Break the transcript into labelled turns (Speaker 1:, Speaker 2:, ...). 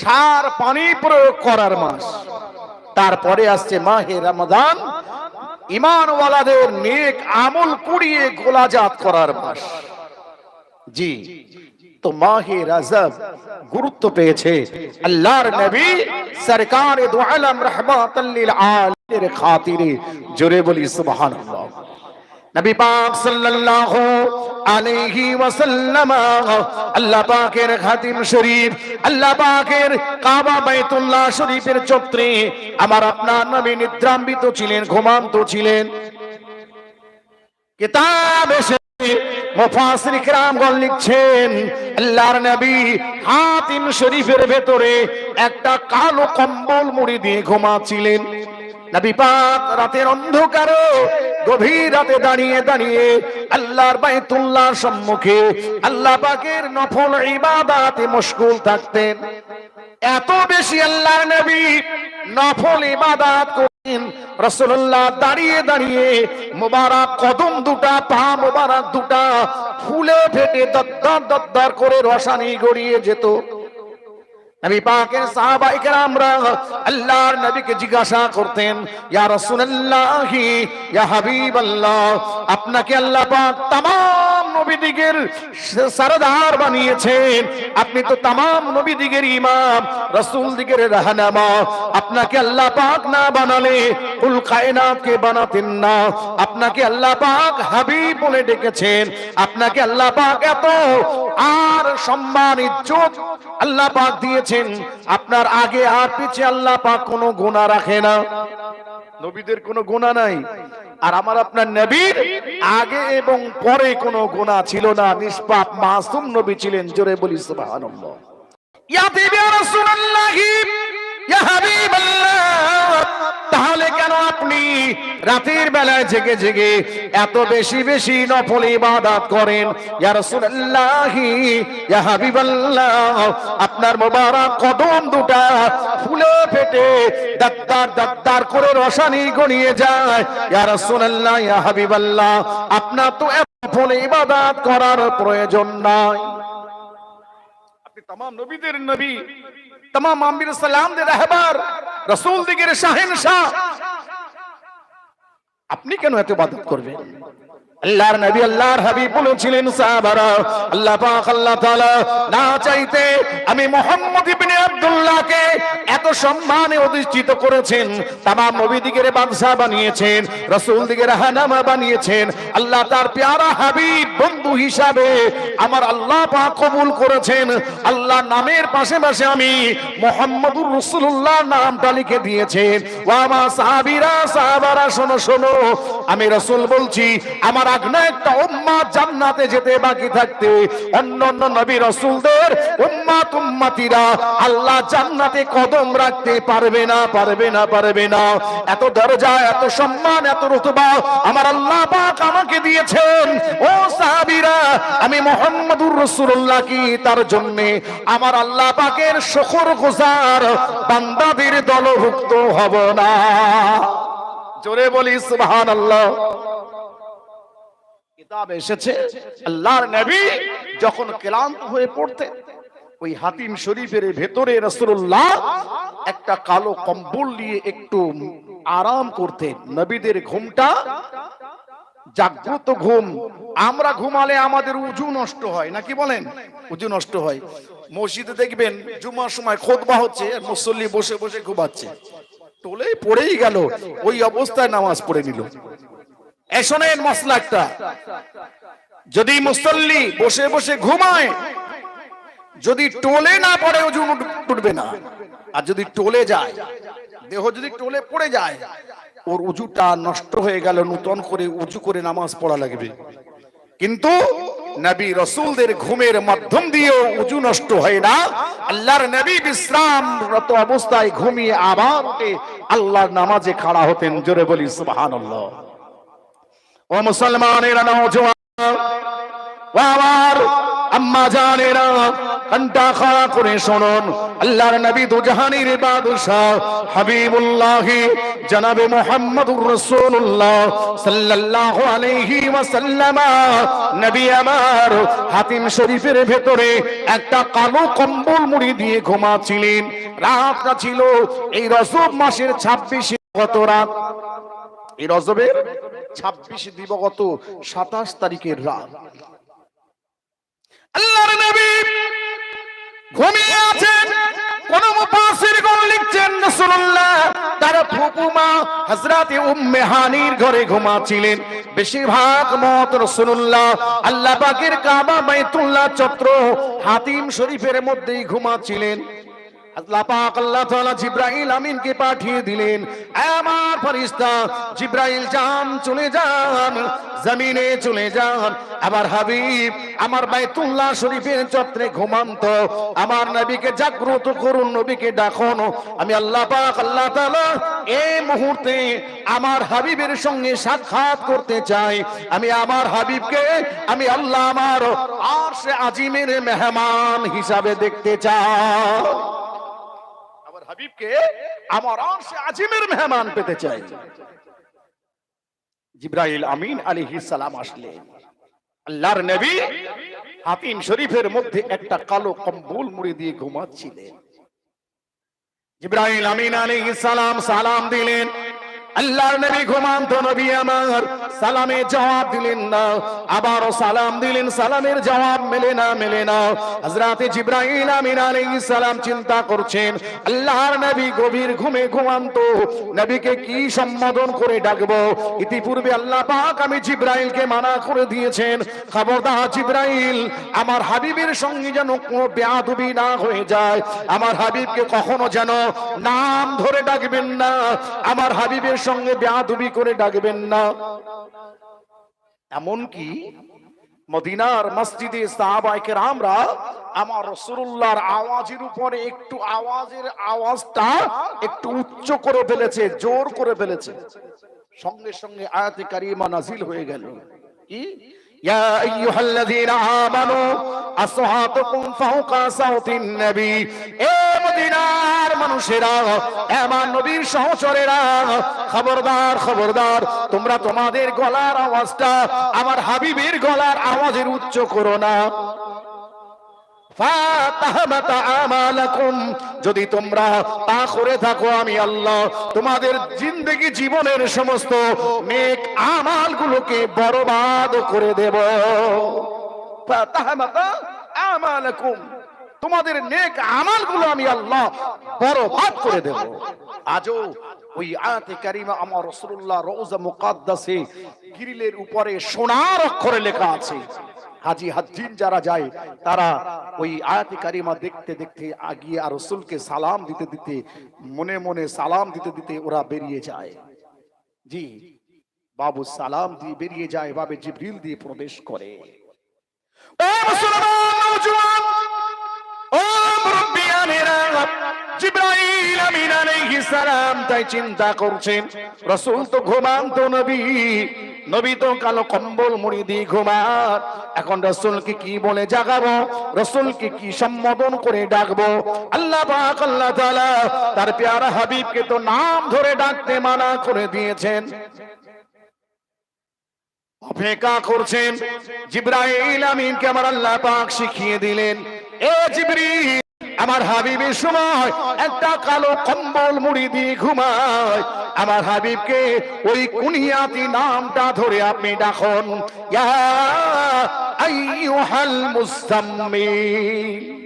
Speaker 1: সার পানি প্রয়োগ করার মাস। তারপরে আসছে মাহে রমাদান ইমানওয়ালাদের নেক আমল কুড়িয়ে গোলাজাত করার মাস। জি, তো মাহে রাজব গুরুত্ব পেয়েছে। আল্লাহর নবী সরকার দু আলম রহমাতাল লিল আলামিনের খাতিরে জোরে বলি সুবহানাল্লাহ। নবী পাক সাল্লাল্লাহু আলাইহি ওয়াসাল্লাম, আল্লাহ পাকের খাতিম শরীফ, আল্লাহ পাকের কাবা বাইতুল্লাহ শরীফের চত্বরে আমার আপনার নবী নিদ্রাম্বিত ছিলেন, ঘুমান্ত ছিলেন। কিতাব এসে মুফাসসির কিরামগণ লিখছেন, আল্লাহর নবী হাতিম শরীফের ভেতরে একটা কালো কম্বল মুড়ি দিয়ে ঘুমাচ্ছিলেন। নবী রাতের অন্ধকারে গভীর রাতে দাঁড়িয়ে দাঁড়িয়ে আল্লাহর বাইতুল্লাহর সম্মুখে আল্লাহ পাকের নফল ইবাদাতে মশগুল থাকতেন। এত বেশি আল্লাহর নবী নফল ইবাদাত করতেন। রাসূলুল্লাহ দাঁড়িয়ে দাঁড়িয়ে মোবারক কদম দুটা, পা মোবারক দুটা ফুলে ফেটে দদ্দার দদ্দার করে রসানি গড়িয়ে যেত। নবী পাকের সাহাবায়ে কেরামরা আল্লাহর নবীকে জিজ্ঞাসা করতেন ইয়া রাসূলুল্লাহ ইয়া হাবিবাল্লাহ আপনাকে আল্লাহ পাক तमाम নবীদিগের সারদার বানিয়েছেন। আপনি তো নবীদিগের ইমাম, রসুল দিগের রাহানামা। আপনাকে আল্লাহ পাক না বানালে বানাতেন না। আপনাকে আল্লাহ পাক হাবিব বলে ডেকেছেন। আপনাকে আল্লাহ পাক এত আর সম্মান, ইজ্জত আল্লাহ পাক দিয়েছেন। আপনার আগে আর পিছে আল্লাহ পাক কোনো গুণা রাখে না। নবীদের কোনো গোনা নাই। আর আমার আপনার নবীর আগে এবং পরে কোনো গোনা ছিল না। নিষ্পাপ মাসুম নবী ছিলেন, জোরে বলি সুবহানাল্লাহ। ইয়া রাসূলুল্লাহ। তাহলে কেন আপনি রাতের বেলায় জেগে জেগে এত বেশি বেশি নফল ইবাদত করেন ইয়া রাসূলুল্লাহ ইয়া হাবিবাল্লাহ আপনার মোবারক কদম দুটা ফুলে ফেটে দাদ্দার দাদ্দার করে রসানি গনিয়ে যায় ইয়া রাসূলুল্লাহ ইয়া হাবিবাল্লাহ আপনার তো এত নফল ইবাদত করার প্রয়োজন নাই আপনি तमाम নবীদের নবী तमाम আম্বির সালামদের রাহবার রাসূল দিগের শাহেনশাহ আপনি কেন এত ইবাদত করবেন আল্লাহর নবী আল্লাহর হাবিব বলেছিলেন সাহাবারা আল্লাহ পাক আল্লাহ তাআলা না চাইতে আমি মুহাম্মদ ইবনে আব্দুল্লাহকে এত সম্মানে অধিষ্ঠিত করেছেন, তামাম নবী দিগের বাদশা বানিয়েছেন, রাসূল দিগের হানামা বানিয়েছেন, আল্লাহ তার প্যারা হাবিব বন্ধু হিসাবে আমার আল্লাহ পাক কবুল করেছেন। আল্লাহ নামের পাশে পাশে আমি মুহাম্মদুর রাসূলুল্লাহ নামটা লিখে দিয়েছেন। ও আমার সাহাবীরা, সাহাবারা, শোনো শোনো, আমি রাসূল বলছি, আমার আগনা একটা উম্মাত জান্নাতে যেতে বাকি থাকতে অন্য অন্য নবী রাসূলদের উম্মাত উম্মাতিরা আল্লাহ জান্নাতে কদম রাখতে পারবে না পারবে না পারবে না। এত দরজা, এত সম্মান, এত রুতবা আমার আল্লাহ পাক আমাকে দিয়েছেন। ও সাহাবীরা, আমি মুহাম্মদুর রাসূলুল্লাহ কি? তার জন্য আমার আল্লাহ পাকের শুকর গুজার বান্দাদের দলভুক্ত হব না। জোরে বলি, সুবহানাল্লাহ। কিতাব এসেছে, আল্লাহর নবী যখন ক্লান্ত হয়ে পড়তেন ওই হাতিম শরীফের ভেতরে রাসূলুল্লাহ একটা কালো কম্বল নিয়ে একটু আরাম করতেন। নবীদের ঘুমটা জাগ্রত ঘুম। আমরা ঘুমালে আমাদের উজু নষ্ট হয়, নাকি বলেন? উজু নষ্ট হয়। মসজিদে দেখবেন জুমার সময় খোদবা হচ্ছে মুসল্লি বসে বসে ঘুমাচ্ছে। টোলেই পড়েই গেল, ওই অবস্থায় নামাজ পড়ে নিল। এসনের মশলা একটা। যদি মুসল্লি বসে বসে ঘুমায় যদি টোলে না পড়ে ওজন টুটবে না, আর যদি টোলে যায়, দেহ যদি টোলে পড়ে যায়, ওর উজুটা নষ্ট হয়ে গেল, নূতন করে উজু করে নামাজ পড়া লাগবে। কিন্তু নবী রসুলদের ঘুমের মাধ্যম দিয়েও উজু নষ্ট হয় না। আল্লাহর নবী বিশ্রামরত অবস্থায় ঘুমিয়ে আবার উঠে আল্লাহর নামাজে খাড়া হতেন, জোরে বলি, সুবহানাল্লাহ। ও মুসলমানেরা, নওজোয়ান, ও আমার আম্মা জানেরা কান্টা খাড়া করে শুনুন। আল্লাহর নবী দুজাহানের বাদশাহ হাবিবুল্লাহ জনাবে মুহাম্মদুর রাসূলুল্লাহ সাল্লাল্লাহু আলাইহি ওয়াসাল্লাম। নবী আমার হাতিম শরীফের ভেতরে একটা কালো কম্বল মুড়ি দিয়ে ঘুমাচ্ছিলেন। রাতটা ছিল এই রজব মাসের 26 গত রাত। এই রজবের 26 দিবগত 27 তারিখের রাত। আল্লাহর নবী ঘুমিয়ে আছেন, কোন মুফাসসির কোন লিখছেন রাসূলুল্লাহ। তার ফুপুমা হযরতে উম্মে হানির ঘরে ঘুমাচ্ছিলেন। বেশিরভাগ মত রাসূলুল্লাহ আল্লাহ পাকের কাবা বাইতুল্লাহ চত্র হাতিম শরীফের মধ্যেই ঘুমাচ্ছিলেন। আল্লাহ পাক, আল্লাহ আমিনকে পাঠিয়ে দিলেন। আমার ফেরেশতা জিব্রাইল যান চলে যান, জমিনে চলে যান। আমার হাবিব, আমার বাইতুল্লাহ শরীফের চত্রে ঘুমান্ত। আমার নবীকে জাগ্রত করুন, নবীকে ডাকুন। আমি আল্লাহ পাক, আল্লাহ তাআলা এই মুহূর্তে আমার হাবিবের সঙ্গে সাক্ষাৎ করতে চাই। আমি আমার হাবিবকে, আমি আল্লাহ আমার আরশে আজিমের মেহমান হিসাবে দেখতে চাই। হাবিবকে আমার আরশে আজিমের মেহমান পেতে চাই। জিব্রাইল আমিন আলাইহিস সালাম আসলেন আল্লাহর নবী হাতিম শরীফের মধ্যে একটা কালো কম্বল মুড়ি দিয়ে ঘুমাচ্ছিলেন। জিব্রাইল আমিন আলাইহিস সালাম সালাম দিলেন, আল্লাহর নবী ঘুমান্ত নবী আমার সালামে জবাব দিলেন না, আবারও সালাম দিলেন, সালামের জবাব মেলে না মেলে না। হযরতে জিব্রাইল আমিন আলাইহিস সালাম চিন্তা করছেন, আল্লাহর নবী গভীর ঘুমে ঘুমান্ত, নবীকে কি সম্বোধন করে ডাকবো? ইতিপূর্বে আল্লাহ পাক আমি জিব্রাইলকে মানা করে দিয়েছেন, খবরদার জিব্রাইল, আমার হাবিবের সঙ্গে যেন কোনো বেয়াদবি না হয়ে যায়, আমার হাবিবকে কখনো যেন নাম ধরে ডাকবেন না, আমার হাবিবের সঙ্গে বেয়াদবি করে ডাকবেন না। এমনকি মদিনার মসজিদে সাহাবায়ে আমরা আমার রাসূলুল্লাহর আওয়াজের উপরে একটু আওয়াজের আওয়াজটা একটু উচ্চ করে ফেলেছে, জোর করে ফেলেছে। সঙ্গে সঙ্গে আয়াতে কারিমা নাজিল হয়ে গেল। কি? এ মদিনার মানুষেরা, এমন নবীর সহচরেরা, খবরদার খবরদার, তোমরা তোমাদের গলার আওয়াজটা আমার হাবিবের গলার আওয়াজের উচ্চ করো না। যদি তোমরা তা করে থাকো আমি আল্লাহ তোমাদের জিন্দগি জীবনের সমস্ত নেক আমালগুলোকে বরবাদ করে দেব। আমালাকুম। তোমাদের নেক আমালগুলো আমি আল্লাহ বরবাদ করে দেব। আজও ওই আয়াতে কারিমা আমার রাসূলুল্লাহ রওজা মুকাদ্দাসে গ্রিলের উপরে সোনার অক্ষরে লেখা আছে। হাজি হাজিন যারা যায়, তারা ওই আয়াতি কারিমা দেখতে দেখতে আগিয়ে আর রসুলকে সালাম দিতে দিতে, মনে মনে সালাম দিতে দিতে ওরা বেরিয়ে যায়। জি, বাবু সালাম দিয়ে বেরিয়ে যায়, বাবে জিব্রিল দিয়ে প্রবেশ করে। ও মুসলমান জিব্রাইল আমিন আলাইহিস সালাম তাই চিন্তা করছেন, রাসূল তো ঘুমান্ত নবী নবী তো কালো কম্বল মুড়ি দিয়ে ঘুমান এখন রসুলকে কি বলে জাগাবো? রসুলকে কি সম্বোধন করে ডাকবো? আল্লাহ পাক, আল্লাহ তাআলা তার পেয়ারা হাবিবকে তো নাম ধরে ডাকতে মানা করে দিয়েছেন। অপেক্ষা করছেন, জিব্রাইল আমিনকে আমার আল্লাহ পাক শিখিয়ে দিলেন, এ জিবরিল আমার হাবিবের সময় একটা কালো কম্বল মুড়ি দিয়ে ঘুমায়। আমার হাবিবকে ওই কুনিয়াতি নামটা ধরে আপনি ডাকুন। ইয়া আইয়ুহাল মুসাম্মিল